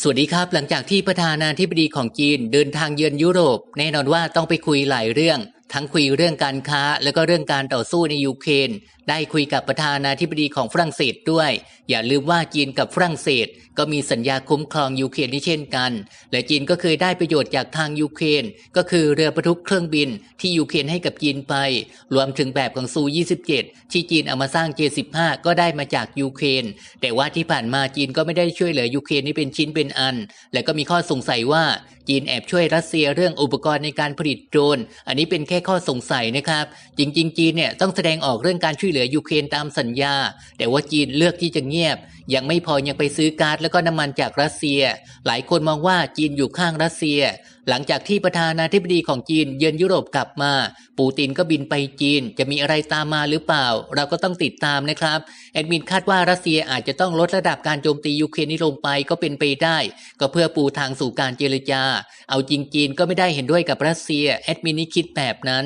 สวัสดีครับ หลังจากที่ประธานาธิบดีของจีนเดินทางเยือนยุโรป แน่นอนว่าต้องไปคุยหลายเรื่องทั้งคุยเรื่องการค้า แล้วก็เรื่องการต่อสู้ในยูเครนได้คุยกับประธานาธิบดีของฝรั่งเศสด้วย อย่าลืมว่าจีนกับฝรั่งเศส ก็มีสัญญาคุ้มครองยูเครนนี่เช่นกัน และจีนก็เคยได้ประโยชน์จากทางยูเครนก็คือเรือประทุกเครื่องบินที่ยูเครนให้กับจีนไป รวมถึงแบบของซู 27 ที่จีนเอามาสร้าง J15 ก็ได้มาจากยูเครนแต่ว่าที่ผ่านมาจีนก็ไม่ได้ช่วยเหลือยูเครนนี่เป็นชิ้นเป็นอัน และก็มีข้อสงสัยว่าจีนแอบช่วยรัสเซียเรื่องอุปกรณ์ในการผลิตโดรนอันนี้เป็นแค่ค่ข้อสงสัยนะครับ จริงๆ จีนเนี่ยต้องแสดงออกเรื่องการช่วยเหลือยูเครนตามสัญญา แต่ว่าจีนเลือกที่จะเงียบ ยังไม่พอยังไปซื้อก๊าซแล้วก็น้ำมันจากรัสเซีย หลายคนมองว่าจีนอยู่ข้างรัสเซียหลังจากที่ประธานาธิบดีของจีนเยือนยุโรปกลับมา ปูตินก็บินไปจีน จะมีอะไรตามมาหรือเปล่า เราก็ต้องติดตามนะครับ แอดมินคาดว่ารัสเซียอาจจะต้องลดระดับการโจมตียูเครนนี้ลงไปก็เป็นไปได้ ก็เพื่อปูทางสู่การเจรจา เอาจริงจีนก็ไม่ได้เห็นด้วยกับรัสเซีย แอดมินนี่คิดแบบนั้น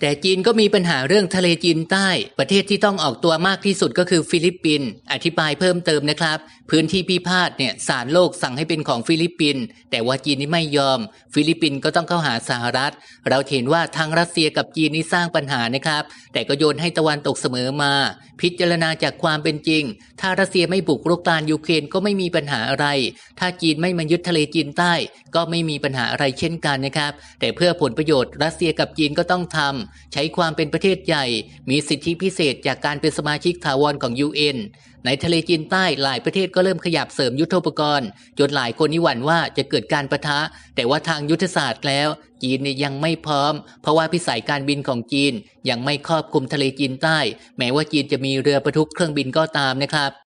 แต่จีนก็มีปัญหาเรื่องทะเลจีนใต้ ประเทศที่ต้องออกตัวมากที่สุดก็คือฟิลิปปินส์อธิบายเพิ่มเติมนะครับ พื้นที่พิพาทเนี่ยศาลโลกสั่งให้เป็นของฟิลิปปินส์แต่ว่าจีนนี่ไม่ยอม ฟิลิปปินส์ก็ต้องเข้าหาสหรัฐ เราเห็นว่าทั้งรัสเซียกับจีนนี่สร้างปัญหานะครับ แต่ก็โยนให้ตะวันตกเสมอมา พิจารณาจากความเป็นจริง ถ้ารัสเซียไม่บุกรุกตานยูเครนก็ไม่มีปัญหาอะไร ถ้าจีนไม่มายึดทะเลจีนใต้ ก็ไม่มีปัญหาอะไรเช่นกันนะครับ แต่เพื่อผลประโยชน์รัสเซียกับจีนก็ต้องทำใช้ความเป็นประเทศใหญ่ มีสิทธิพิเศษจากการเป็นสมาชิกถาวรของ UN ในทะเลจีนใต้หลายประเทศก็เริ่มขยับเสริมยุทธปกรณ์ จนหลายคนนิหวั่นว่าจะเกิดการประทะ แต่ว่าทางยุทธศาสตร์แล้ว จีนยังไม่พร้อม เพราะว่าพิสัยการบินของจีนยังไม่ครอบคลุมทะเลจีนใต้ แม้ว่าจีนจะมีเรือประทุกเครื่องบินก็ตามนะครับ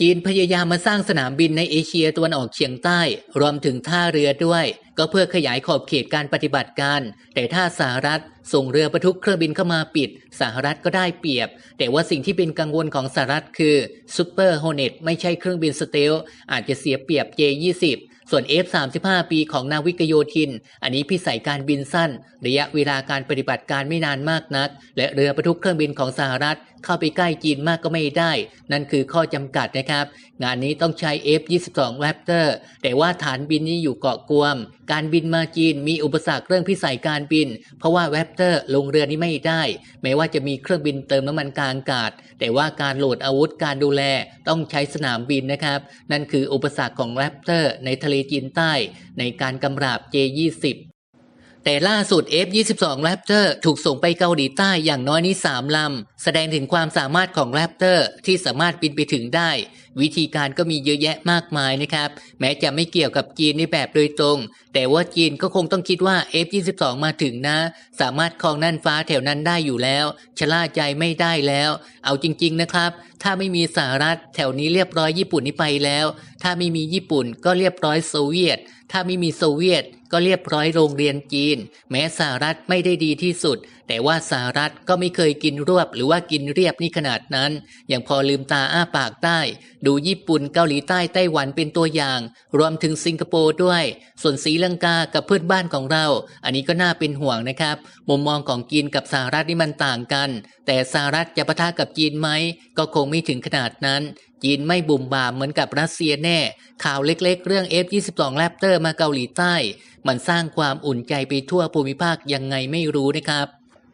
จีนพยายามมาสร้างสนามบินในเอเชียตะวันออกเฉียงใต้ รวมถึงท่าเรือด้วย ก็เพื่อขยายขอบเขตการปฏิบัติการ แต่ถ้าสหรัฐส่งเรือประทุกเครื่องบินเข้ามาปิด สหรัฐก็ได้เปรียบ แต่ว่าสิ่งที่เป็นกังวลของสหรัฐคือซูเปอร์โฮเนตไม่ใช่เครื่องบินสเตลอาจจะเสียเปรียบ J20 ส่วน F35 ปีของนาวิกโยธิน อันนี้พิสัยการบินสั้น ระยะเวลาการปฏิบัติการไม่นานมากนัก และเรือประทุกเครื่องบินของสหรัฐ เข้าไปใกล้จีนมากก็ไม่ได้ นั่นคือข้อจำกัดนะครับ งานนี้ต้องใช้ F22 Raptor แต่ว่าฐานบินนี้อยู่เกาะกวม การบินมาจีนมีอุปสรรคเรื่องพิสัยการบิน เพราะว่า Raptor ลงเรือนี้ไม่ได้แม้ว่าจะมีเครื่องบินเติมน้ำมันกลางอากาศ แต่ว่าการโหลดอาวุธการดูแลต้องใช้สนามบินนะครับ นั่นคืออุปสรรคของ Raptor ในทะเลจีนใต้ในการกำราบ J20 แต่ล่าสุด F22 Raptor ถูกส่งไปเกาหลีใต้อย่างน้อยนี้ 3 ลำ แสดงถึงความสามารถของ Raptor ที่สามารถบินไปถึงได้ วิธีการก็มีเยอะแยะมากมายนะครับ แม้จะไม่เกี่ยวกับจีนในแบบโดยตรง แต่ว่าจีนก็คงต้องคิดว่า F22 มาถึงนะ สามารถครองน่านฟ้าแถวนั้นได้อยู่แล้ว ชะล่าใจไม่ได้แล้ว เอาจริง ๆ นะครับ ถ้าไม่มีสหรัฐแถวนี้เรียบร้อยญี่ปุ่นนี่ไปแล้วถ้าไม่มีญี่ปุ่นก็เรียบร้อยโซเวียต ถ้าไม่มีโซเวียต ก็เรียบร้อยโรงเรียนจีน แม้สหรัฐไม่ได้ดีที่สุด แต่ว่าสหรัฐก็ไม่เคยกินรวบหรือว่ากินเรียบนี่ขนาดนั้น อย่างพอลืมตาอ้าปากใต้ดูญี่ปุ่นเกาหลีใต้ไต้หวันเป็นตัวอย่าง รวมถึงสิงคโปร์ด้วย ส่วนศรีลังกากับเพื่อนบ้านของเรา อันนี้ก็น่าเป็นห่วงนะครับ มุมมองของจีนกับสหรัฐนี่มันต่างกัน แต่สหรัฐจะปะทะกับจีนไหมก็คงไม่ถึงขนาดนั้น จีนไม่บุ่มบ่ามเหมือนกับรัสเซียแน่ ข่าวเล็กๆ เรื่อง F22 Raptor มาเกาหลีใต้ มันสร้างความอุ่นใจไปทั่วภูมิภาคยังไงไม่รู้นะครับ